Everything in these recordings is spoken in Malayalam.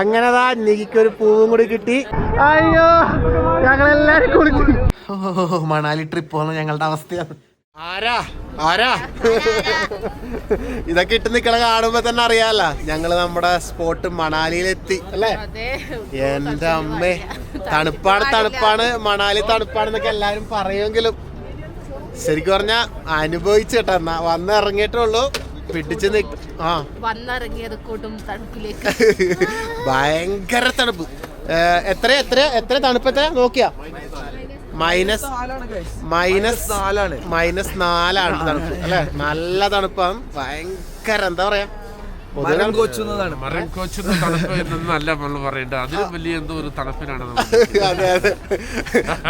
അങ്ങനെതാ നികിക്ക് ഒരു പൂവും കൂടി കിട്ടി. അയ്യോ ഞങ്ങളെല്ലാരും കുളിച്ചു ഓ മണാലി ട്രിപ്പ് പോകുന്ന ഞങ്ങളുടെ അവസ്ഥയാണ്. ആരാ? ആരാ? ഇതൊക്കെ ഇട്ട് നിക്കണ കാണുമ്പോ തന്നെ അറിയാലോ. ഞങ്ങൾ നമ്മുടെ സ്പോട്ട് മണാലിയിലെത്തി അല്ലേ? എന്റെ അമ്മേ. തണുപ്പാണ് തണുപ്പാണ്. മണാലി തണുപ്പാണെന്നൊക്കെ എല്ലാരും പറയുമെങ്കിലും ശരിക്കും പറഞ്ഞാ അനുഭവിച്ചു കേട്ടോ എന്നാ വന്ന് ഇറങ്ങിയിട്ടേ ഉള്ളൂ. പിടിച്ച് ആ. വന്നിറങ്ങിയത് കൊടും തണുപ്പിലേക്ക്. ഭയങ്കര തണുപ്പ്. എത്ര എത്ര എത്ര തണുപ്പ് എത്ര നോക്കിയാ മൈനസ് മൈനസ് നാലാണ്. മൈനസ് നാലാണ് തണുപ്പ്. അല്ലെ? നല്ല തണുപ്പാണ്. ഭയങ്കര എന്താ പറയാ? മരം കൊച്ചുന്നതാണ്. മരം കൊച്ചുന്ന തണുപ്പ് എന്നല്ല നമ്മൾ പറയേണ്ടത് അതിലും വലിയ എന്തോ ഒരു തണുപ്പിനാണ് അതെ അതെ.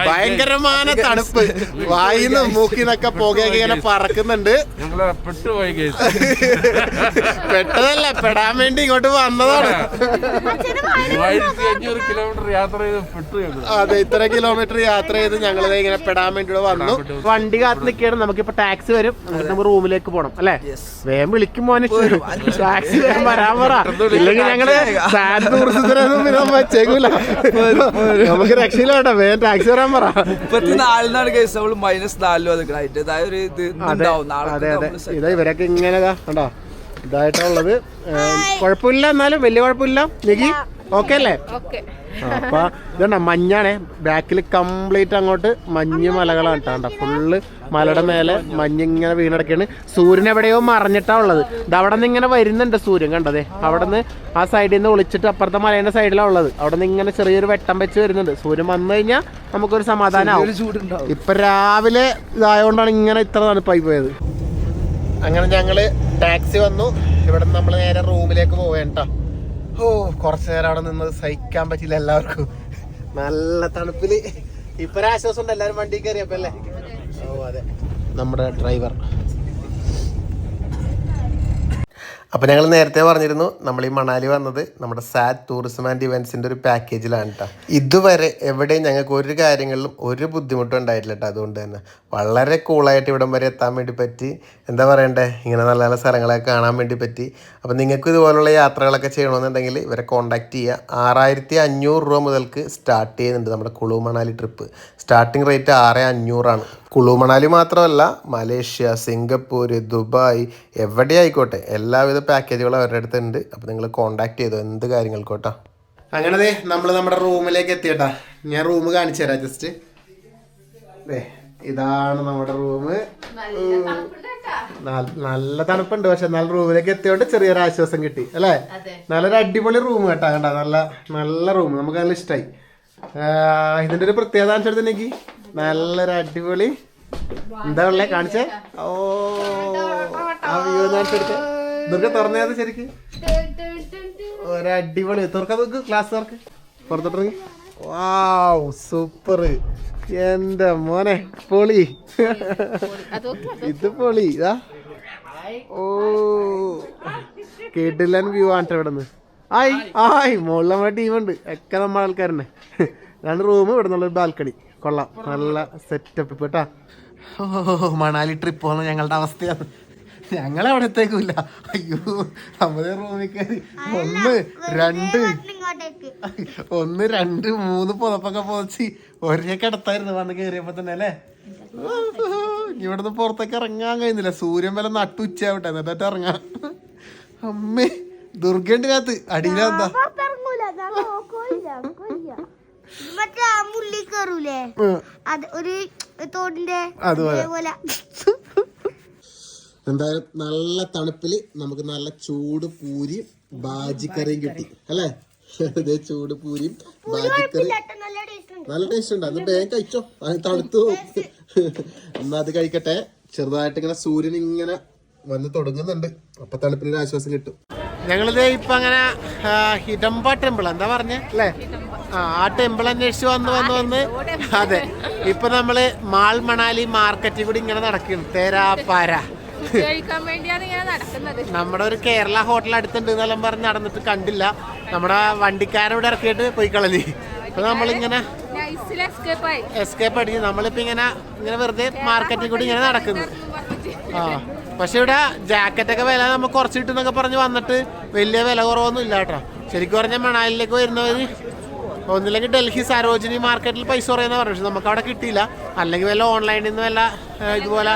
ഭയങ്കരമായ തണുപ്പ്. വായിന്ന് മൂക്കിന്നൊക്കെ പുകയൊക്കെ ഇങ്ങനെ പറക്കുന്നുണ്ട്. ഞങ്ങൾ പെട്ടുപോയി കേസ് പെട്ടതല്ല പെടാൻ വേണ്ടി ഇങ്ങോട്ട് വന്നതാണ്. അഞ്ഞൂറ് കിലോമീറ്റർ യാത്ര ചെയ്ത് പെട്ടു അതെ ഇത്ര കിലോമീറ്റർ യാത്ര ചെയ്ത് ഞങ്ങൾ ഇങ്ങനെ പെടാൻ വേണ്ടി ഇവിടെ വന്നു. വണ്ടി കാത്ത് നിൽക്കുകയാണ്. നമുക്കിപ്പോ ടാക്സി വരും. നമ്മൾ നമുക്ക് റൂമിലേക്ക് പോകണം അല്ലെ? വേഗം വിളിക്കും മോനെ. ടാക്സി വേഗം വരാൻ പറ. ഇല്ലെങ്കിൽ ഞങ്ങൾ സാഡ് ടൂറിസത്തിനൊന്നും പിന്നെ വെച്ചേക്കൂല നമുക്ക് രക്ഷയില്ല കേട്ടോ. വേഗം ടാക്സി വരാൻ പറ. മുപ്പത്തിനാലിനാണ് കേസ് നമ്മൾ മൈനസ് നാലിലും അത് അതിന്റെതായ ഒരു ഇത് അതെ ഇതാ ഇവരൊക്കെ ഇങ്ങനെ കണ്ടോ? ഇതായിട്ടുള്ളത് കുഴപ്പമില്ല എന്നാലും വലിയ കുഴപ്പമില്ല. നികി ഓക്കെ അല്ലേ? അപ്പൊ ഇതുണ്ട മഞ്ഞാണേ. ബാക്കിൽ കംപ്ലീറ്റ് അങ്ങോട്ട് മഞ്ഞ് മലകളാണ് കേട്ടോ. കണ്ടോ ഫുള്ള് മലയുടെ മേലെ മഞ്ഞിങ്ങനെ വീണടക്കാണ് സൂര്യൻ എവിടെയോ മറഞ്ഞിട്ടാ ഉള്ളത്. ഇത് അവിടെ നിന്ന് ഇങ്ങനെ വരുന്നുണ്ട് സൂര്യൻ കണ്ടതേ അവിടെ നിന്ന് ആ സൈഡിൽ നിന്ന് ഒളിച്ചിട്ട് അപ്പുറത്തെ മലേന്റെ സൈഡിലാണ് ഉള്ളത്. അവിടെ നിന്ന് ഇങ്ങനെ ചെറിയൊരു വെട്ടം വെച്ച് വരുന്നുണ്ട്. സൂര്യൻ വന്നു കഴിഞ്ഞാൽ നമുക്കൊരു സമാധാനമാവും ഇപ്പൊ രാവിലെ ഇതായോണ്ടാണ് ഇങ്ങനെ ഇത്ര തണുപ്പായി പോയത്. അങ്ങനെ ഞങ്ങൾ ടാക്സി വന്നു. ഇവിടെ നമ്മൾ നേരെ റൂമിലേക്ക് പോവേണ്ട ഓ കുറച്ചു നേരം അവിടെ നിന്ന് സഹിക്കാൻ പറ്റില്ല എല്ലാവർക്കും. നല്ല തണുപ്പിൽ. ഇപ്പൊ ആശ്വാസം ഉണ്ട് എല്ലാരും വണ്ടി കയറിയപ്പോ അല്ലേ? ഓ അതെ. നമ്മുടെ ഡ്രൈവർ. അപ്പോൾ ഞങ്ങൾ നേരത്തെ പറഞ്ഞിരുന്നു നമ്മൾ ഈ മണാലി വന്നത് നമ്മുടെ സാറ്റ് ടൂറിസം ആൻഡ് ഇവൻസിന്റെ ഒരു പാക്കേജിലാണ് കേട്ടോ ഇതുവരെ എവിടെയും ഞങ്ങൾക്ക് ഒരു കാര്യങ്ങളിലും ഒരു ബുദ്ധിമുട്ടും ഉണ്ടായിട്ടില്ല കേട്ടോ അതുകൊണ്ട് തന്നെ. വളരെ കൂളായിട്ട് ഇവിടം വരെ എത്താൻ വേണ്ടി പറ്റി. എന്താ പറയണ്ടേ? ഇങ്ങനെ നല്ല നല്ല സ്ഥലങ്ങളൊക്കെ കാണാൻ വേണ്ടി പറ്റി. അപ്പോൾ നിങ്ങൾക്ക് ഇതുപോലുള്ള യാത്രകളൊക്കെ ചെയ്യണമെന്നുണ്ടെങ്കിൽ ഇവരെ കോൺടാക്റ്റ് ചെയ്യുക. ആറായിരത്തി അഞ്ഞൂറ് രൂപ മുതൽക്ക് സ്റ്റാർട്ട് ചെയ്യുന്നുണ്ട് നമ്മുടെ Kullu Manali trip starting rate ആറ് അഞ്ഞൂറാണ്. കുളു മണാലി മാത്രമല്ല മലേഷ്യ സിംഗപ്പൂർ ദുബായ് എവിടെ ആയിക്കോട്ടെ എല്ലാവിധ പാക്കേജുകളും അവരുടെ അടുത്ത് ഉണ്ട് അപ്പോൾ നിങ്ങൾ കോൺടാക്ട് ചെയ്തോ എന്ത് കാര്യങ്ങൾക്കോട്ടാ? അങ്ങനെ നമ്മൾ നമ്മുടെ റൂമിലേക്ക് എത്തിയട്ടാ. ഞാൻ റൂം കാണിച്ചു തരാം ജസ്റ്റ് ഇതാണ് നമ്മുടെ റൂം. നല്ല തണുപ്പുണ്ട് പക്ഷെ നല്ല റൂമിലേക്ക് എത്തിയോണ്ട് ചെറിയൊരു ആശ്വാസം കിട്ടി അല്ലേ? നല്ലൊരു അടിപൊളി റൂം കേട്ടാ കണ്ട? നല്ല നല്ല റൂം നമുക്ക് നല്ല ഇഷ്ടമായി ഇതിന്റെ ഒരു പ്രത്യേകത അനുസരിച്ചിട്ടുണ്ടെങ്കിൽ നല്ലൊരു അടിപൊളി. എന്താ ഉള്ളേ കാണിച്ചേ? ഓ ആ വ്യൂ അനുസരിച്ച് ദുർഗ തുറന്നത് ശരിക്ക്. ഒരു അടിപൊളി. തുറക്ക നോക്ക് ക്ലാസ് തുറക്ക്. പുറത്തോട്ടിറങ്ങി. വാവ് സൂപ്പർ എന്റെ മോനെ പൊളി. ഇത് പൊളി. ഇതാ. ഓ കേട്ടില്ലാൻ വ്യൂ ആണ് ഇവിടെ നിന്ന് ആയി ആയി. മുകളിൽ നമ്മുടെ ടീമുണ്ട്. ഒക്കെ നമ്മുടെ ആൾക്കാരനെ രണ്ട് റൂം ഇവിടെ നിന്നുള്ള ബാൽക്കണി കൊള്ളാം. നല്ല സെറ്റപ്പ് കേട്ടാ ഓ മണാലി ട്രിപ്പ് പോകുന്ന ഞങ്ങളുടെ അവസ്ഥയാണ്. ഞങ്ങൾ എവിടത്തേക്കില്ല അയ്യോ നമ്മുടെ റൂമിൽ കയറി ഒന്ന് രണ്ട്. ഒന്ന് രണ്ട് മൂന്ന് പുതപ്പൊക്കെ പുതച്ച് ഒരേ കിടത്തായിരുന്നു വന്ന് കയറിയപ്പോ തന്നെ അല്ലേ? ഇവിടുന്ന് പുറത്തേക്ക് ഇറങ്ങാൻ കഴിയുന്നില്ല. സൂര്യൻ വല്ല നട്ടുച്ചാവട്ടെ എന്നിട്ട് ഇറങ്ങാം. അമ്മേ. ദുർഗണ്ട് കാത്ത് അടിയിലെന്താ അതാ നോക്കൂല നോക്കൂല. മറ്റേ ആ മുള്ളി കയറൂലേ? അത് ഒരു തോടിന്റെ അതുപോലെ. അതേപോലെ എന്തായാലും നല്ല തണുപ്പിൽ നമുക്ക് നല്ല ചൂട് പൂരിയും ബാജിക്കറിയും കിട്ടി. അല്ലേ? ഇതേ ചൂട് പൂരിയും ബാജിക്കറി. നല്ല ടേസ്റ്റ് ഉണ്ട്. നല്ല ടേസ്റ്റ് ഉണ്ട്. അത് വേഗം കഴിച്ചോ. അത് തണുത്തു. എന്നാ അത് കഴിക്കട്ടെ. ചെറുതായിട്ട് ഇങ്ങനെ സൂര്യൻ ഇങ്ങനെ വന്ന് തുടങ്ങുന്നുണ്ട്. അപ്പൊ തണുപ്പിന് ഒരു ആശ്വാസം കിട്ടും. ഞങ്ങളിത് ഇപ്പൊ അങ്ങനെ ഹിഡംബ ടെമ്പിൾ എന്താ പറഞ്ഞേ? അല്ലേ? ആ ആ ടെമ്പിൾ അന്വേഷിച്ച് വന്ന് വന്ന് വന്ന് അതെ. ഇപ്പൊ നമ്മൾ മാൾ മണാലി മാർക്കറ്റിൽ കൂടി ഇങ്ങനെ നടക്കുന്നു. തേരാപ്പാര. നമ്മുടെ ഒരു കേരള ഹോട്ടൽ അടുത്തുണ്ട് എന്നെല്ലാം പറഞ്ഞ് നടന്നിട്ട് കണ്ടില്ല. നമ്മുടെ വണ്ടിക്കാരൻ ഇവിടെ ഇറക്കിയിട്ട് പോയി കളഞ്ഞു. ഇപ്പൊ നമ്മളിങ്ങനെ എസ്കേപ്പ് അടിച്ച് നമ്മളിപ്പോ ഇങ്ങനെ ഇങ്ങനെ വെറുതെ മാർക്കറ്റിൽ കൂടി ഇങ്ങനെ നടക്കുന്നു. ആ. പക്ഷെ ഇവിടെ ജാക്കറ്റൊക്കെ വില നമുക്ക് കുറച്ച് കിട്ടുന്നൊക്കെ പറഞ്ഞ് വന്നിട്ട് വലിയ വില കുറവൊന്നും ഇല്ല കേട്ടോ. ശരിക്കും പറഞ്ഞാൽ മണാലിലേക്ക് വരുന്നവർ ഒന്നില്ലെങ്കിൽ ഡൽഹി സരോജിനി മാർക്കറ്റിൽ പൈസ കുറയുന്ന പറഞ്ഞു പക്ഷെ നമുക്ക് അവിടെ കിട്ടിയില്ല. അല്ലെങ്കിൽ വല്ല ഓൺലൈനിൽ നിന്ന് വല്ല ഇതുപോലെ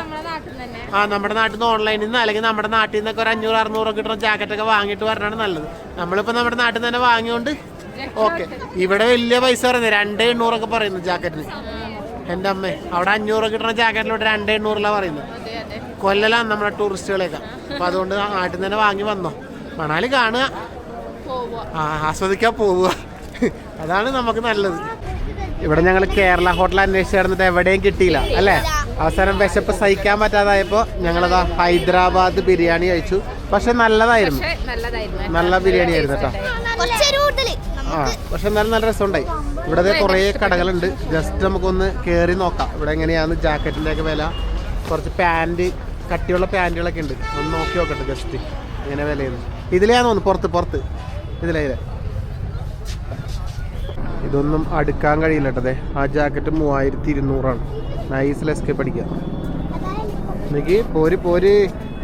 ആ നമ്മുടെ നാട്ടിൽ നിന്ന് ഓൺലൈനിൽ നിന്ന് അല്ലെങ്കിൽ നമ്മുടെ നാട്ടിൽ നിന്നൊക്കെ ഒരു അഞ്ഞൂറ് അറുന്നൂറ് കിട്ടുന്ന ജാക്കറ്റൊക്കെ വാങ്ങിയിട്ട് വരണമാണ് നല്ലത്. നമ്മളിപ്പോൾ നമ്മുടെ നാട്ടിൽ നിന്ന് തന്നെ വാങ്ങിയോണ്ട് ഓക്കെ. ഇവിടെ വലിയ പൈസ പറയുന്നത് രണ്ട് എണ്ണൂറൊക്കെ പറയുന്നു ജാക്കറ്റിന്. എന്റെ അമ്മേ അവിടെ അഞ്ഞൂറ് കിട്ടുന്ന ജാക്കറ്റിലോട്ട് രണ്ട് എണ്ണൂറിലാണ് പറയുന്നത്? കൊല്ലലാണ് നമ്മളെ ടൂറിസ്റ്റുകളെയൊക്കെ. അപ്പൊ അതുകൊണ്ട് നാട്ടിൽ നിന്ന് തന്നെ വാങ്ങി വന്നോ. മണാലി കാണുക. പോവുക. ആ ആസ്വദിക്കാൻ പോവുക. അതാണ് നമുക്ക് നല്ലത്. ഇവിടെ ഞങ്ങൾ കേരള ഹോട്ടൽ അന്വേഷിച്ച് എവിടെയും കിട്ടിയില്ല അല്ലേ? അവസാനം വിശപ്പ് സഹിക്കാൻ പറ്റാതായപ്പോൾ ഞങ്ങളതാ ഹൈദരാബാദ് ബിരിയാണി കഴിച്ചു. പക്ഷെ നല്ലതായിരുന്നു. പക്ഷെ നല്ലതായിരുന്നു. നല്ല ബിരിയാണി ആയിരുന്നു കേട്ടോ. ആ പക്ഷെ എന്നാലും നല്ല രസമുണ്ടായി. ഇവിടെ കുറേ കടകളുണ്ട്. ജസ്റ്റ് നമുക്കൊന്ന് കയറി നോക്കാം. ഇവിടെ എങ്ങനെയാണ് ജാക്കറ്റിന്റെയൊക്കെ വില. കുറച്ച് പാന്റ് കട്ടിയുള്ള പാന്റുകളൊക്കെ ഉണ്ട്. ഒന്ന് നോക്കി നോക്കട്ടെ ജസ്റ്റ് ഇങ്ങനെ വിലയെന്ന് ഇതിലെയാണ് തോന്നുന്നു പുറത്ത് പുറത്ത്. ഇതിലേ ഇതൊന്നും അടുക്കാൻ കഴിയില്ല കേട്ടതേ ആ ജാക്കറ്റ് മൂവായിരത്തി ഇരുന്നൂറാണ് നൈസ് എസ്കേപ്പ് അടിക്കുക. എനിക്ക് പോര് പോര്.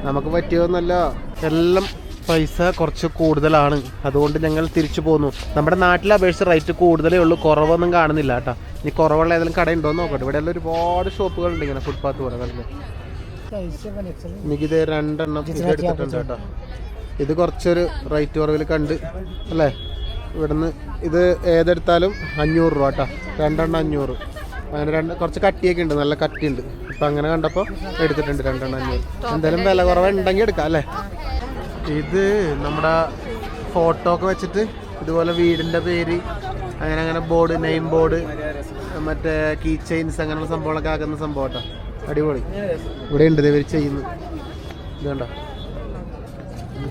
നമുക്ക് പറ്റിയതൊന്നല്ല. എല്ലാം പൈസ കുറച്ച് കൂടുതലാണ്. അതുകൊണ്ട് ഞങ്ങൾ തിരിച്ചു പോന്നു. നമ്മുടെ നാട്ടിലെ അപേക്ഷിച്ച് റേറ്റ് കൂടുതലേ ഉള്ളൂ. കുറവൊന്നും കാണുന്നില്ല കേട്ടോ. ഇനി കുറവുള്ള ഏതെങ്കിലും കടയുണ്ടോ നോക്കട്ടെ. ഇവിടെയെല്ലാം ഒരുപാട് ഷോപ്പുകളുണ്ട് ഇങ്ങനെ ഫുട്പാത്ത് പോലെ. നല്ല എനിക്കിത് രണ്ടെണ്ണം എടുത്തിട്ടുണ്ട് കേട്ടോ. ഇത് കുറച്ചൊരു റേറ്റ് കുറവിൽ കണ്ട് അല്ലേ? ഇവിടുന്ന് ഇത് ഏതെടുത്താലും അഞ്ഞൂറ് രൂപ കേട്ടോ. രണ്ടെണ്ണം അഞ്ഞൂറ്. അങ്ങനെ രണ്ട് കുറച്ച് കട്ടിയൊക്കെ ഉണ്ട് നല്ല കട്ടിയുണ്ട്. ഇപ്പം അങ്ങനെ കണ്ടപ്പോൾ എടുത്തിട്ടുണ്ട് രണ്ടെണ്ണം അഞ്ഞൂറ്. എന്തായാലും വില കുറവുണ്ടെങ്കിൽ എടുക്കാം അല്ലേ? ഇത് നമ്മുടെ ഫോട്ടോ ഒക്കെ വെച്ചിട്ട് ഇതുപോലെ വീടിന്റെ പേര് അങ്ങനെ അങ്ങനെ ബോർഡ് നെയിം ബോർഡ് മറ്റേ കീ ചെയിൻസ് അങ്ങനെയുള്ള സംഭവങ്ങളൊക്കെ ആക്കുന്ന സംഭവം കേട്ടോ. അടിപൊളി. ഇവിടെ ഉണ്ട് ഇവർ ചെയ്യുന്നു ഇതുണ്ട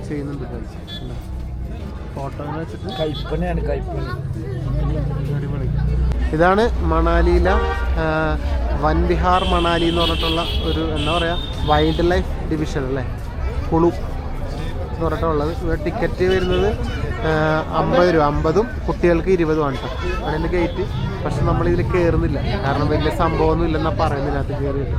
ചെയ്യുന്നുണ്ട് ഫോട്ടോ വെച്ചിട്ട് അടിപൊളി. ഇതാണ് മണാലിയിലെ ആ, വൻവിഹാർ മണാലി എന്ന് പറഞ്ഞിട്ടുള്ള ഒരു എന്താ പറയുക വൈൽഡ് ലൈഫ് ഡിവിഷൻ അല്ലേ? കുളു എന്ന് പറഞ്ഞിട്ടുള്ളത് ഇവിടെ ടിക്കറ്റ് വരുന്നത് അമ്പത് രൂപ. അമ്പതും കുട്ടികൾക്ക് കേട്ടോ ആണ് അവിടെ ഗേറ്റ്. പക്ഷെ നമ്മൾ ഇതിൽ കയറുന്നില്ല കാരണം വലിയ സംഭവമൊന്നും ഇല്ലെന്നാണ് പറയുന്നില്ല അത് കയറിയിട്ട്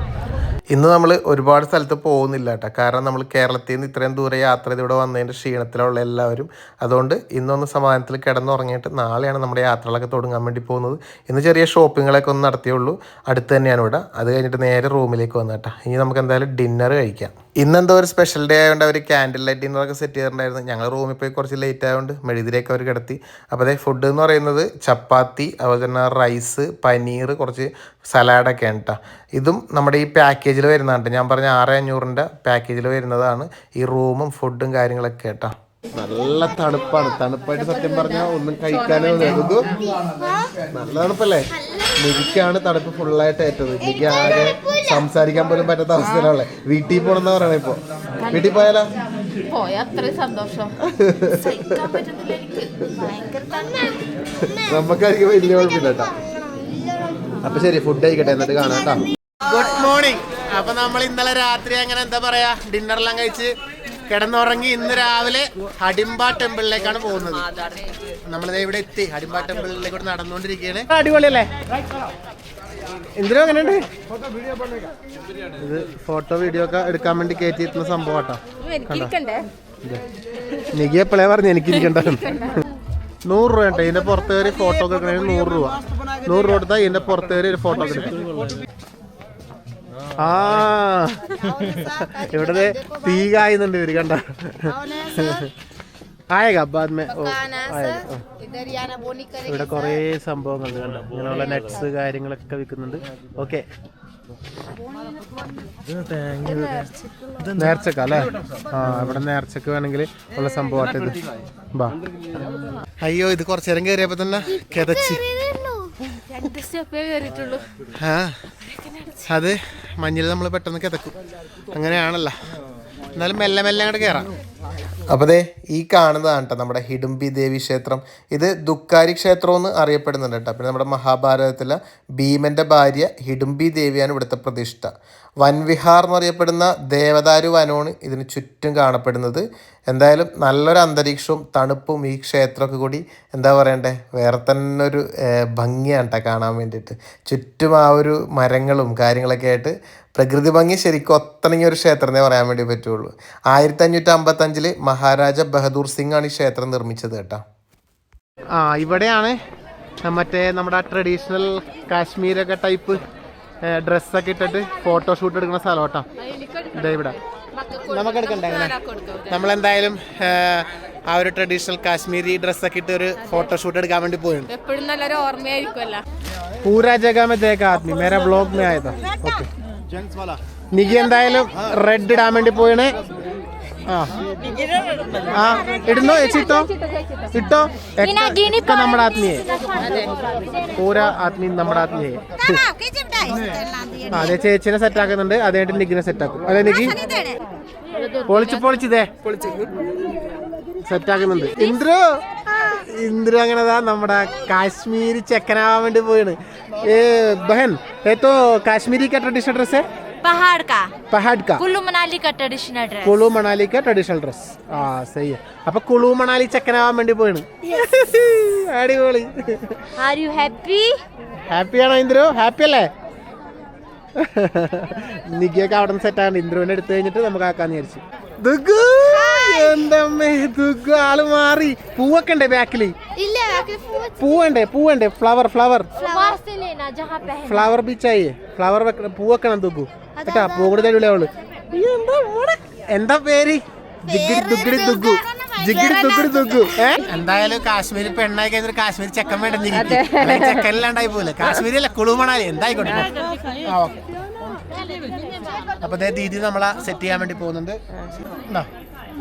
ഇന്ന് നമ്മൾ ഒരുപാട് സ്ഥലത്ത് പോകുന്നില്ല കേട്ടോ കാരണം നമ്മൾ കേരളത്തിൽ നിന്ന് ഇത്രയും ദൂരെ യാത്ര ചെയ്ത് ഇവിടെ വന്നതിന്റെ ക്ഷീണത്തിലുള്ള എല്ലാവരും. അതുകൊണ്ട് ഇന്നൊന്ന് സമാധാനത്തിൽ കിടന്നുറങ്ങിയിട്ട് നാളെയാണ് നമ്മുടെ യാത്രകളൊക്കെ തുടങ്ങാൻ വേണ്ടി പോകുന്നത്. ഇന്ന് ചെറിയ ഷോപ്പിങ്ങുകളൊക്കെ ഒന്ന് നടത്തിയുള്ളൂ. അടുത്ത് തന്നെയാണ് ഇവിടെ. അത് കഴിഞ്ഞിട്ട് നേരെ റൂമിലേക്ക് വന്നു കേട്ടോ ഇനി നമുക്ക് എന്തായാലും ഡിന്നർ കഴിക്കാം. ഇന്ന് എന്തോ ഒരു സ്പെഷ്യൽ ഡേ ആയതുകൊണ്ട് അവർ ക്യാൻഡിൽ ലൈറ്റ് ഡിന്നറൊക്കെ സെറ്റ് ചെയ്തിട്ടുണ്ടായിരുന്നു. ഞങ്ങൾ റൂമിൽ പോയി കുറച്ച് ലേറ്റ് ആയതുകൊണ്ട് മെഴുതിരേക്ക് അവർ കിടത്തി. അപ്പോൾ അതേ ഫുഡ് എന്ന് പറയുന്നത് ചപ്പാത്തി അതുപോലെ തന്നെ റൈസ് പനീർ കുറച്ച് സലാഡൊക്കെയാണ് കേട്ടോ ഇതും നമ്മുടെ ഈ പാക്കേജിൽ വരുന്നതാണ് ഞാൻ പറഞ്ഞ ആറ് അഞ്ഞൂറിന്റെ പാക്കേജിൽ വരുന്നതാണ് ഈ റൂമും ഫുഡും കാര്യങ്ങളൊക്കെ കേട്ടോ. നല്ല തണുപ്പാണ്. തണുപ്പായിട്ട് സത്യം പറഞ്ഞാൽ ഒന്നും കഴിക്കാനോ ഇത് നല്ല തണുപ്പല്ലേ? നിധിക്കാണ് തണുപ്പ് ഫുള്ളായിട്ട് ഏറ്റത്. എനിക്ക് ആരെ സംസാരിക്കാൻ പോലും പറ്റാത്ത അവസ്ഥയിലാണല്ലേ വീട്ടിൽ പോണെന്നാ പറയണേ ഇപ്പൊ? വീട്ടിൽ പോയാലോ. നമുക്കായിരിക്കും വലിയ കുഴപ്പമില്ല കേട്ടോ. അപ്പൊ ശരി ഫുഡ് കഴിക്കട്ടെ. എന്നിട്ട് കാണാം കേട്ടോ. ഗുഡ് മോർണിംഗ് അപ്പൊ നമ്മൾ ഇന്നലെ രാത്രി അങ്ങനെ എന്താ പറയാ ഡിന്നറെല്ലാം കഴിച്ച് കിടന്നുറങ്ങി ഇന്ന് രാവിലെ ഹടിമ്പ ടെമ്പിളിലേക്കാണ് പോകുന്നത്. നമ്മളിത് ഇവിടെ എത്തി. ഹടിമ്പ ടെമ്പിളിലേക്ക് നടന്നുകൊണ്ടിരിക്കുകയാണ്. അടിപൊളിയല്ലേ? എന്തിനും അങ്ങനെയുണ്ട്? ഇത് ഫോട്ടോ വീഡിയോ ഒക്കെ എടുക്കാൻ വേണ്ടി കയറ്റി എത്തുന്ന സംഭവം കേട്ടോ നികി എപ്പോഴേ പറഞ്ഞു എനിക്ക് ഇരിക്കണ്ട നൂറ് രൂപ കേട്ടോ ഇതിന്റെ പുറത്ത് കയറി ഫോട്ടോ ഒക്കെ എടുക്കണമെങ്കിൽ നൂറ് രൂപ. നൂറ് രൂപ കൊടുത്താൽ ഇതിന്റെ പുറത്ത് കയറി ഒരു ഫോട്ടോ ഒക്കെ എടുക്കാം ആ. ഇവിടെ തീ കായുന്നുണ്ട് ഇവർ കണ്ട? ഇവിടെ കുറേ സംഭവങ്ങൾ കണ്ടോ? ഇങ്ങനെയുള്ള നെറ്റ്സ് കാര്യങ്ങളൊക്കെ വിൽക്കുന്നുണ്ട്. ഓക്കെ. നേർച്ചക്ക അല്ലേ? ആ ഇവിടെ നേർച്ചക്ക് വേണമെങ്കിൽ ഉള്ള സംഭവം ബാ. അയ്യോ ഇത് കുറച്ചേരം കയറിയപ്പോ തന്നെ കിതച്ച്. അത് മഞ്ഞിൽ നമ്മൾ പെട്ടെന്ന് കിതക്കും. അങ്ങനെയാണല്ലോ. എന്നാലും മെല്ലെ മെല്ലെ അങ്ങോട്ട് കയറാം അപ്പോൾ ദേ ഈ കാണുന്നതാണ് കേട്ടോ നമ്മുടെ ഹിഡുംബി ദേവി ക്ഷേത്രം. ഇത് ദുഃഖാരി ക്ഷേത്രം എന്ന് അറിയപ്പെടുന്നുണ്ട് കേട്ടോ പിന്നെ നമ്മുടെ മഹാഭാരതത്തിലെ ഭീമന്റെ ഭാര്യ ഹിഡുംബി ദേവിയാണ് ഇവിടുത്തെ പ്രതിഷ്ഠ. വൻവിഹാർ എന്നറിയപ്പെടുന്ന ദേവദാരു വനമാണ് ഇതിന് ചുറ്റും കാണപ്പെടുന്നത്. എന്തായാലും നല്ലൊരു അന്തരീക്ഷവും തണുപ്പും ഈ ക്ഷേത്രമൊക്കെ കൂടി എന്താ പറയണ്ടേ വേറെ തന്നെ ഒരു ഭംഗിയാണ് കേട്ടോ കാണാൻ വേണ്ടിയിട്ട്. ചുറ്റും ആ ഒരു മരങ്ങളും കാര്യങ്ങളൊക്കെ ആയിട്ട് പ്രകൃതി ഭംഗി ശരിക്കും ഒത്തണങ്ങിയ ഒരു ക്ഷേത്രം എന്നേ പറയാൻ വേണ്ടി പറ്റുള്ളൂ. ആയിരത്തി അഞ്ഞൂറ്റി അമ്പത്തഞ്ചിൽ മഹാരാജ ബഹദൂർ സിംഗ് ആണ് ഈ ക്ഷേത്രം നിർമ്മിച്ചത് കേട്ടോ. ആ ഇവിടെയാണ് മറ്റേ നമ്മുടെ ട്രഡീഷണൽ കാശ്മീരൊക്കെ ടൈപ്പ് ഡ്രസ്സൊക്കെ ഇട്ടിട്ട് ഫോട്ടോഷൂട്ട് എടുക്കുന്ന സ്ഥലം കേട്ടോ. ഇതാ ഇവിടെ. നമുക്ക് എടുക്കണ്ടേ നമ്മളെന്തായാലും ആ ഒരു ട്രഡീഷണൽ കാശ്മീരി ഡ്രസ്സൊക്കെ ഇട്ട് ഒരു ഫോട്ടോ ഷൂട്ട് എടുക്കാൻ വേണ്ടി പോയിട്ടുണ്ട് എപ്പോഴും നല്ലൊരു ഓർമ്മയായിരിക്കുമല്ലോ പൂരാ ജഗാമേ ദേഖ ആദ്മി. മേരാ ബ്ലോഗ് മേ ആയതാ. ഓക്കെ നികി എന്തായാലും റെഡ് ഇടാൻ വേണ്ടി പോയണേ ആ. ആ ഇടുന്നോ ചേച്ചി ഇട്ടോ? ഇട്ടോ? ഒക്കെ നമ്മുടെ ആത്മീയെ. പൂരാ ആത്മീ നമ്മുടെ ആത്മീയെ. അതെ ചേച്ചിനെ സെറ്റ് ആക്കുന്നുണ്ട്. അതായിട്ട് നിഖിനെ സെറ്റ് ആക്കും. അതെ നികി പൊളിച്ച് പൊളിച്ചതേ സെറ്റ് ആക്കുന്നുണ്ട്. ഇന്ദ്രു! ഇന്ദ്ര അങ്ങനെ നമ്മുടെ കാശ്മീരി ചെക്കനാവാൻ വേണ്ടി പോയാണ് ഏ ബഹൻ ഏ കാശ്മീരി ട്രഡീഷണൽ ഡ്രസ് ഹെ पहाड़ का पहाड़ का कुल्लू मनाली का ट्रेडिशनल ड्रेस ആ മണാലി ചെക്കനാവാൻ വേണ്ടി ഹാപ്പി അവിടെ നിന്ന് സെറ്റാണ് ഇന്ദ്രുവിനെ എടുത്തു കഴിഞ്ഞിട്ട് നമുക്ക് ആക്കാന്ന് വിചാരിച്ചു. എന്തമ്മേ ദുഃഖം. ആൾ മാറി. പൂവൊക്കെ ഉണ്ടേ ബാക്കിൽ പൂവണ്ടേ പൂവണ്ടേ. ഫ്ലവർ ഫ്ലവർ ഫ്ലവർ ബീച്ചായി ഫ്ലവർ വെക്കണം പൂവെക്കണം ദുഃഖു? കേട്ടാ പൂ കൂടെ തരൂലേ അവൾ എന്താ പേര്? ജിഗിടി ദുഗിടി ദുഗു. ജിഗിടി ദുഗിടി ദുഗു. എന്തായാലും കാശ്മീരി പെണ്ണായി കഴിഞ്ഞാൽ കാശ്മീരി ചെക്കൻ വേണ്ട ചെക്കനില്ലാണ്ടായി പോലെ കാശ്മീരി അല്ല കുളുമണാലി എന്തായിക്കോട്ടെ. ഓക്കെ. അപ്പൊ ദീദി നമ്മളെ സെറ്റ് ചെയ്യാൻ വേണ്ടി പോകുന്നുണ്ട്.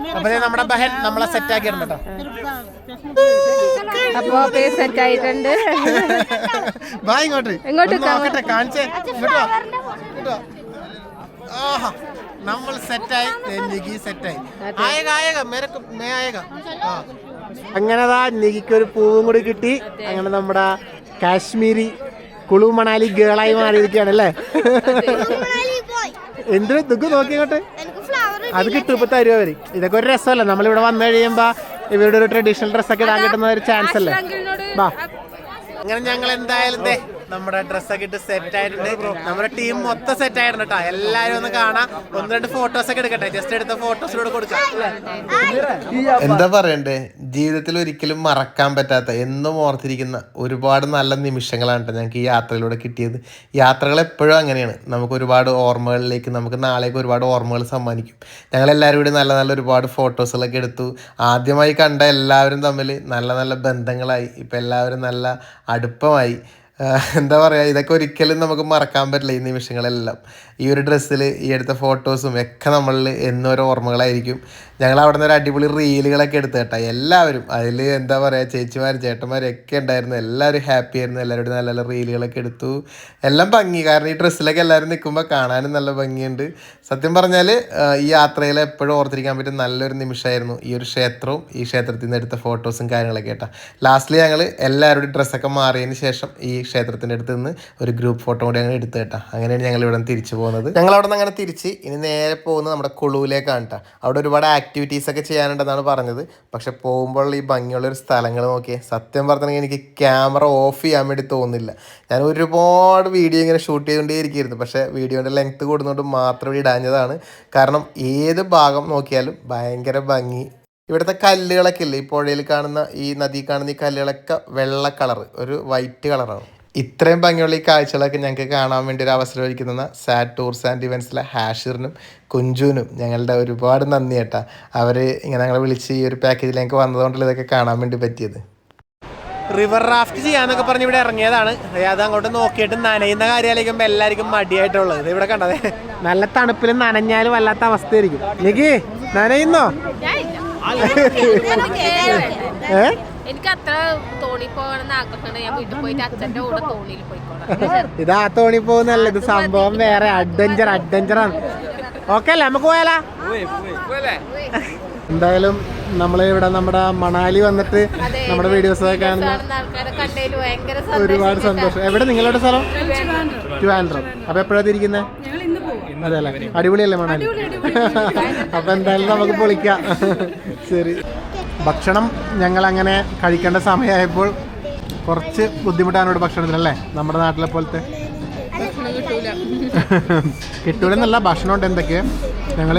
അപ്പൊ നമ്മുടെ ബഹൻ നമ്മളെ സെറ്റ് ആക്കിയിട്ടുണ്ട് കേട്ടോ അപ്പൊ പേര് സെറ്റ് ആയിട്ടുണ്ട് വാ ഇങ്ങോട്ട് ഇങ്ങോട്ട് നോക്കട്ടെ കാണിച്ചേ. ആഹാ നമ്മൾ സെറ്റായി നികി സെറ്റായി ആയക ആയക മേരക്ക് മേ ആയക ആ. അങ്ങനെതാ നികിക്ക് ഒരു പൂവും കൂടി കിട്ടി അങ്ങനെ നമ്മുടെ കാശ്മീരി കുളു മണാലി ഗേളായി മാറിയിരിക്കുകയാണ് അല്ലേ എന്തിനു നോക്കിയങ്ങോട്ട് നോക്കിയോട്ടെ എനിക്ക് ഫ്ലവർ അത് കിട്ടും ഇപ്പൊ തരും അവർ? ഇതൊക്കെ ഒരു രസമല്ല? നമ്മളിവിടെ വന്നു കഴിയുമ്പോ ഇവരുടെ ഒരു ട്രഡീഷണൽ ഡ്രസ്സൊക്കെ ഇടാൻ കിട്ടുന്ന ഒരു ചാൻസ് അല്ലേ? വാ അങ്ങനെ ഞങ്ങൾ എന്തായാലും നമ്മുടെ ഡ്രസ്സൊക്കെ ഇട്ട് സെറ്റ് ആയിട്ടുണ്ട്. നമ്മുടെ ടീം മൊത്തം സെറ്റ് ആയിട്ടുണ്ട് കേട്ടോ എല്ലാരും ഒന്ന് കാണാം. ഒന്ന് രണ്ട് ഫോട്ടോസ് ഒക്കെ എടുക്കട്ടെ. ജസ്റ്റ് എടുത്ത ഫോട്ടോസിലൂടെ കൊടുക്കാം. എന്താ പറയണ്ടേ? ജീവിതത്തിൽ ഒരിക്കലും മറക്കാൻ പറ്റാത്ത എന്നും ഓർത്തിരിക്കുന്ന ഒരുപാട് നല്ല നിമിഷങ്ങളാണ് ഞങ്ങൾക്ക് ഈ യാത്രയിലൂടെ കിട്ടിയത്. യാത്രകൾ എപ്പോഴും അങ്ങനെയാണ്. നമുക്ക് ഒരുപാട് ഓർമ്മകളിലേക്ക് നമുക്ക് നാളേക്ക് ഒരുപാട് ഓർമ്മകൾ സമ്മാനിക്കും. ഞങ്ങൾ എല്ലാവരും കൂടി നല്ല നല്ല ഒരുപാട് ഫോട്ടോസുകളൊക്കെ എടുത്തു. ആദ്യമായി കണ്ട എല്ലാവരും തമ്മിൽ നല്ല നല്ല ബന്ധങ്ങളായി. ഇപ്പം എല്ലാവരും നല്ല അടുപ്പമായി. എന്താ പറയുക ഇതൊക്കെ ഒരിക്കലും നമുക്ക് മറക്കാൻ പറ്റില്ല ഈ നിമിഷങ്ങളെല്ലാം. ഈ ഒരു ഡ്രസ്സിൽ ഈ എടുത്ത ഫോട്ടോസും ഒക്കെ നമ്മളിൽ എന്നോരോ ഓർമ്മകളായിരിക്കും. ഞങ്ങൾ അവിടെ നിന്ന് ഒരു അടിപൊളി റീലുകളൊക്കെ എടുത്ത് കേട്ടോ. എല്ലാവരും അതിൽ എന്താ പറയുക ചേച്ചിമാരും ചേട്ടന്മാരും ഒക്കെ ഉണ്ടായിരുന്നു. എല്ലാവരും ഹാപ്പി ആയിരുന്നു. എല്ലാവരും നല്ല നല്ല റീലുകളൊക്കെ എടുത്തു. എല്ലാം ഭംഗി. കാരണം ഈ ഡ്രസ്സിലൊക്കെ എല്ലാവരും നിൽക്കുമ്പോൾ കാണാനും നല്ല ഭംഗിയുണ്ട്. സത്യം പറഞ്ഞാൽ ഈ യാത്രയിൽ എപ്പോഴും ഓർത്തിരിക്കാൻ പറ്റുന്ന നല്ലൊരു നിമിഷമായിരുന്നു ഈ ഒരു ക്ഷേത്രവും ഈ ക്ഷേത്രത്തിൽ നിന്ന് എടുത്ത ഫോട്ടോസും കാര്യങ്ങളൊക്കെ കേട്ടോ. ലാസ്റ്റിൽ ഞങ്ങൾ എല്ലാവരുടെയും ഡ്രസ്സൊക്കെ മാറിയതിന് ശേഷം ഈ ക്ഷേത്രത്തിന്റെ അടുത്ത് നിന്ന് ഒരു ഗ്രൂപ്പ് ഫോട്ടോ കൂടി ഞങ്ങൾ എടുത്ത് കേട്ടോ. അങ്ങനെയാണ് ഞങ്ങൾ ഇവിടെ നിന്ന് തിരിച്ചു പോകുന്നത്. ഞങ്ങൾ അവിടെ നിന്ന് അങ്ങനെ തിരിച്ച് ഇനി നേരെ പോകുന്നത് നമ്മുടെ കുളുവിലേക്കാണ് കേട്ടോ. അവിടെ ഒരുപാട് ആക്ടിവിറ്റീസ് ഒക്കെ ചെയ്യാനുണ്ടെന്നാണ് പറഞ്ഞത്. പക്ഷെ പോകുമ്പോൾ ഈ ഭംഗിയുള്ള ഒരു സ്ഥലങ്ങൾ നോക്കിയേ സത്യം പറഞ്ഞെങ്കിൽ എനിക്ക് ക്യാമറ ഓഫ് ചെയ്യാൻ വേണ്ടി തോന്നുന്നില്ല. ഞാൻ ഒരുപാട് വീഡിയോ ഇങ്ങനെ ഷൂട്ട് ചെയ്തുകൊണ്ടേ ഇരിക്കുന്നു പക്ഷേ വീഡിയോന്റെ ലെങ്ത് കൂടുന്നതുകൊണ്ട് മാത്രം ഇടാഞ്ഞതാണ് കാരണം ഏത് ഭാഗം നോക്കിയാലും ഭയങ്കര ഭംഗി. ഇവിടുത്തെ കല്ലുകളൊക്കെ ഇല്ലേ? ഈ പുഴയിൽ കാണുന്ന ഈ നദി കാണുന്ന ഈ കല്ലുകളൊക്കെ വെള്ള കളർ ഒരു വൈറ്റ് കളറാണ്. ഇത്രയും ഭംഗിയുള്ള ഈ കാഴ്ചകളൊക്കെ ഞങ്ങൾക്ക് കാണാൻ വേണ്ടി ഒരു അവസരം ഒരുക്കുന്ന സാറ്റ് ടൂർസ് ആൻഡ് ഇവൻസിലെ ഹാഷിറിനും കുഞ്ചുവിനും ഞങ്ങളുടെ ഒരുപാട് നന്ദി കേട്ടാ അവർ ഇങ്ങനെ ഞങ്ങളെ വിളിച്ച് ഈ ഒരു പാക്കേജിലേക്ക് വന്നതുകൊണ്ടല്ലേ ഇതൊക്കെ കാണാൻ വേണ്ടി പറ്റിയത്. റിവർ റാഫ്റ്റ് ചെയ്യാന്നൊക്കെ പറഞ്ഞ് ഇവിടെ ഇറങ്ങിയതാണ്. അത് അങ്ങോട്ട് നോക്കിയിട്ട് നനയുന്ന കാര്യമായിരിക്കും എല്ലാവർക്കും മടിയായിട്ടുള്ളത്. ഇവിടെ കണ്ടതേ നല്ല തണുപ്പിൽ നനഞ്ഞാലും വല്ലാത്ത അവസ്ഥയായിരിക്കും. എനിക്ക് നനയുന്നോ? ഏ? എനിക്ക് അത്ര തോണി പോകണമെന്ന് ആഗ്രഹമുണ്ട്. ഞാൻ വീട്ടിൽ പോയിട്ട് അച്ഛന്റെ കൂടെ തോണിയിൽ പോയിക്കോളാം. ഇതാ തോണി പോകുന്നല്ല ഇത് സംഭവം വേറെ. അഡ്വഞ്ചർ അഡ്വഞ്ചർ ആണ്. ഓക്കെ അല്ലേ? നമുക്ക് പോയാലാ? എന്തായാലും നമ്മൾ ഇവിടെ നമ്മുടെ മണാലി വന്നിട്ട് നമ്മുടെ വീഡിയോസ് ഒക്കെ കാണുന്ന ഒരുപാട് സന്തോഷം എവിടെ നിങ്ങളുടെ സ്ഥലം? ട്രിവാൻഡ്രം. അപ്പൊ എപ്പോഴാ തിരിക്കുന്നത് അതെ അല്ലേ? അടിപൊളിയല്ലേ മണാലി? അപ്പൊ എന്തായാലും നമുക്ക് പൊളിക്കാം. ശരി. ഭക്ഷണം ഞങ്ങൾ അങ്ങനെ കഴിക്കേണ്ട സമയമായപ്പോൾ കുറച്ച് ബുദ്ധിമുട്ടാണ് ഇവിടെ ഭക്ഷണത്തിനല്ലേ? നമ്മുടെ നാട്ടിലെ പോലത്തെ? കിട്ടൂലെന്നല്ല ഭക്ഷണം ഉണ്ട് എന്തൊക്കെ ഞങ്ങൾ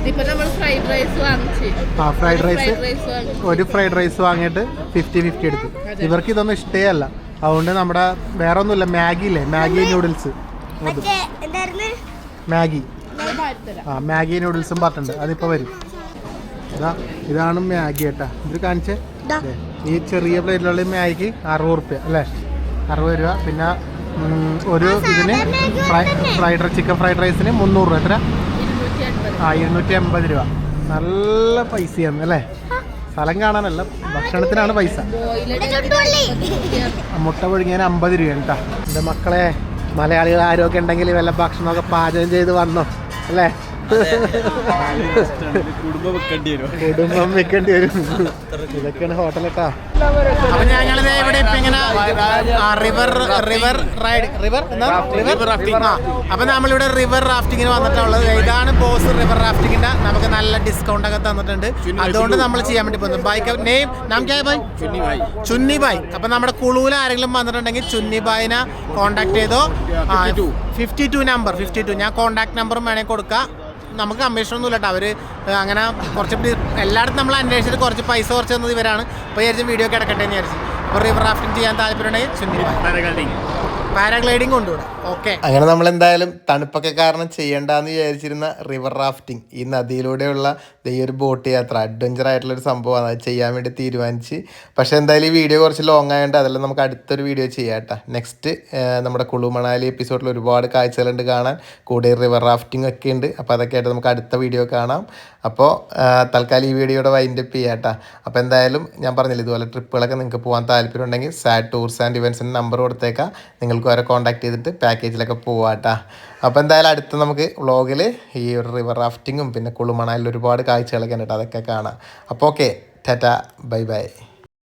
ഇതിപ്പോ നമ്മൾ ഫ്രൈഡ് റൈസ് വാങ്ങിച്ച്. ആ ഫ്രൈഡ് റൈസ് ഒരു ഫ്രൈഡ് റൈസ് വാങ്ങിയിട്ട് ഫിഫ്റ്റി ഫിഫ്റ്റി എടുത്തു. ഇവർക്ക് ഇതൊന്നും ഇഷ്ടേ അല്ല അതുകൊണ്ട് നമ്മുടെ വേറെ ഒന്നുമില്ല മാഗി ഇല്ലേ? Maggi noodles Maggi. ആ മാഗി നൂഡിൽസും പറഞ്ഞിട്ടുണ്ട് അതിപ്പോ വരും. ഇതാ ഇതാണ് മാഗി കേട്ടാ ഇത് കാണിച്ചേ? ഈ ചെറിയ പ്ലേറ്റിലുള്ള മാഗിക്ക് അറുപത് റുപ്യ അല്ലേ? അറുപത് രൂപ. പിന്നെ ഒരു ഇതിന് ഫ്രൈഡ് ചിക്കൻ ഫ്രൈഡ് റൈസിന് മുന്നൂറ് രൂപ. എത്ര? ആ ഇരുന്നൂറ്റി അമ്പത് രൂപ. നല്ല പൈസയാണ് അല്ലേ? സ്ഥലം കാണാനല്ല ഭക്ഷണത്തിനാണ് പൈസ. മുട്ട പൊഴുങ്ങിയാൽ അമ്പത് രൂപയാണ് കേട്ടോ എന്റെ മക്കളെ മലയാളികൾ ആരോഗ്യം ഉണ്ടെങ്കിൽ വല്ല ഭക്ഷണമൊക്കെ പാചകം ചെയ്ത് വന്നോ അല്ലേ? കുടുംബം വെക്കേണ്ടി വരും. ഇതൊക്കെയാണ് ഹോട്ടലൊക്കെ. അപ്പൊ ഞങ്ങളിത് ഇവിടെ ഇപ്പൊ ഇങ്ങനെ river river ride river river rafting ആ അപ്പൊ നമ്മളിവിടെ റിവർ റാഫ്റ്റിങ്ങിന് വന്നിട്ടുള്ളത് ഇതാണ് ബോസ് റിവർ റാഫ്റ്റിങ്ങിന്റെ നമുക്ക് നല്ല ഡിസ്കൗണ്ട് ഒക്കെ തന്നിട്ടുണ്ട്. അതുകൊണ്ട് നമ്മൾ ചെയ്യാൻ വേണ്ടി പോകുന്നു. ബൈക്ക് നെയിം നമുക്കായ ക്യാ ബൈ ചുന്നി ബായ് അപ്പൊ നമ്മുടെ കുളുവിൽ ആരെങ്കിലും വന്നിട്ടുണ്ടെങ്കിൽ ചുന്നി ബായിനെ കോണ്ടാക്ട് ചെയ്തോ. Fifty two number fifty two ഞാൻ കോണ്ടാക്ട് നമ്പറും വേണമെങ്കിൽ കൊടുക്കാം. നമുക്ക് കമ്മീഷൻ ഒന്നും ഇല്ലട്ടോ അവർ അങ്ങനെ കുറച്ച് എല്ലായിടത്തും നമ്മൾ അന്വേഷിച്ചിട്ട് കുറച്ച് പൈസ കുറച്ച് തന്നത് ഇവരാണ്. അപ്പോൾ വിചാരിച്ചും വീഡിയോ കിടക്കട്ടെ എന്ന് വിചാരിച്ചു. അപ്പോൾ റിവർ റാഫ്റ്റിംഗ് ചെയ്യാൻ താല്പര്യമുണ്ടെങ്കിൽ ചുന്നി പാരാഗ്ലൈഡിംഗ് കൊണ്ടുവിടാം. ഓക്കെ അങ്ങനെ നമ്മൾ എന്തായാലും തണുപ്പൊക്കെ കാരണം ചെയ്യേണ്ടെന്ന് വിചാരിച്ചിരുന്ന റിവർ റാഫ്റ്റിംഗ് ഈ നദിയിലൂടെയുള്ള ഈ ഒരു ബോട്ട് യാത്ര അഡ്വഞ്ചർ ആയിട്ടുള്ള ഒരു സംഭവമാണ് അത് ചെയ്യാൻ വേണ്ടി തീരുമാനിച്ച്. പക്ഷേ എന്തായാലും ഈ വീഡിയോ കുറച്ച് ലോങ് ആയതുകൊണ്ട് അതെല്ലാം നമുക്ക് അടുത്തൊരു വീഡിയോ ചെയ്യാം കേട്ടോ. നെക്സ്റ്റ് നമ്മുടെ കുളു മണാലി എപ്പിസോഡിൽ ഒരുപാട് കാഴ്ചകളുണ്ട് കാണാൻ. കൂടെ റിവർ റാഫ്റ്റിംഗ് ഒക്കെ ഉണ്ട്. അപ്പോൾ അതൊക്കെ ആയിട്ട് നമുക്ക് അടുത്ത വീഡിയോ കാണാം. അപ്പോൾ തൽക്കാലം ഈ വീഡിയോയുടെ വൈൻഡപ്പ് ചെയ്യാം കേട്ടോ. അപ്പോൾ എന്തായാലും ഞാൻ പറഞ്ഞില്ല ഇതുപോലെ ട്രിപ്പുകളൊക്കെ നിങ്ങൾക്ക് പോകാൻ താല്പര്യം ഉണ്ടെങ്കിൽ സാഡ് ടൂർസ് ആൻഡ് ഇവൻസിന്റെ നമ്പർ കൊടുത്തേക്കാം. നിങ്ങൾക്ക് അവരെ കോൺടാക്ട് ചെയ്തിട്ട് പാക്കേജിലൊക്കെ പോവാട്ടാ. അപ്പോൾ എന്തായാലും അടുത്ത് നമുക്ക് വ്ളോഗിൽ ഈ ഒരു റിവർ റാഫ്റ്റിങ്ങും പിന്നെ കുളുമണാലിൽ ഒരുപാട് കാഴ്ചകളൊക്കെ ഉണ്ട് അതൊക്കെ കാണാം. അപ്പോൾ ഓക്കെ ടാറ്റ ബൈ ബൈ